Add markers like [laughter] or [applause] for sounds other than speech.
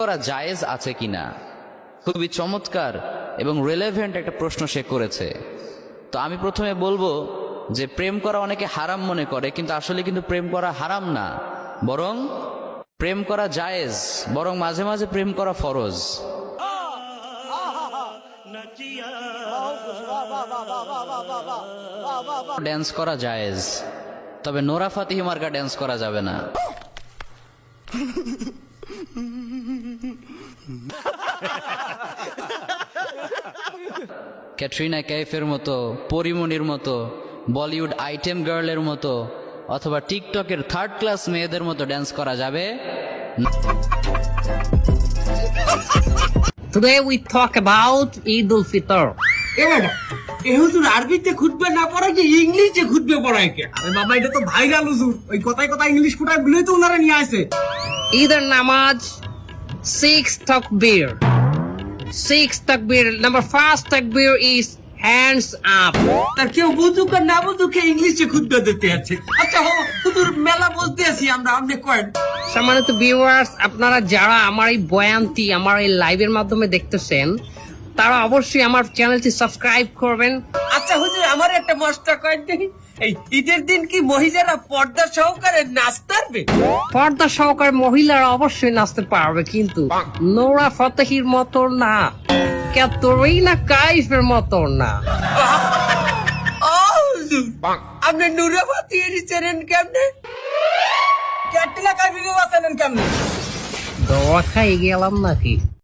করা জায়েজ আছে কিনা? খুবই চমৎকার এবং রেলেভেন্ট একটা প্রশ্ন সে করেছে। তো আমি প্রথমে বলব যে প্রেম করা অনেকে হারাম মনে করে, কিন্তু আসলে কিন্তু প্রেম করা হারাম না। বরং প্রেম করা জায়েজ, বরং মাঝে মাঝে প্রেম করা ফরজ। ড্যান্স করা জায়েজ, তবে নোরা ফাতিহি মার্কা ড্যান্স করা যাবে না। [laughs] ক্যাটরিনা ক্যাফের মতো পরিমণির মতো বলিউড আইটেম গার্লের মতো অথবা টিকটকের থার্ড ক্লাস মেয়েদের মতো ড্যান্স করা যাবে Today we talk about Eid ul-Fitr. এ ম্যাডাম এ হুজুর আরবিতে খুঁজবে না পড়া কি ইংলিশে খুঁজবে পড়ায় কে আরে বাবা এটা তো ভাইরাল হুজুর ওই কথায় কথা ইংলিশ ফুটায় বলেই তো ওনারা নিয়ে আসে Either namaz, six takbir. Six takbir. Number first takbir is hands up. তার কেউ বুঝুক আর না বুঝুক ইংলিশে খুঁজবে দিতে আছে আচ্ছা হো হুজুর মেলা বলতে আছি আমরা আপনি কয়েন সম্মানিত ভিউয়ার্স আপনারা যারা আমার এই বয়ানটি আমার এই লাইভের মাধ্যমে দেখতেছেন তারা অবশ্যই আমার চ্যানেলটি সাবস্ক্রাইব করবেন। আচ্ছা হুজুর আমার একটা মস্ত কয়েন এই ঈদের দিন কি মহিলারা পর্দা সহকারে নাচতে পারবে? পর্দা সহকারে মহিলারা অবশ্যই নাচতে পারবে কিন্তু নোরা ফতেহির মতো না ক্যাতরিনা কাইফের মতো না। ও হুজুর আপনি নুরাবাতি এরি চেনেন কেমনে? ক্যাটরিনা কাইফিকে বাঁচালেন কেমন? দোয়া খাই গেলাম নাকি?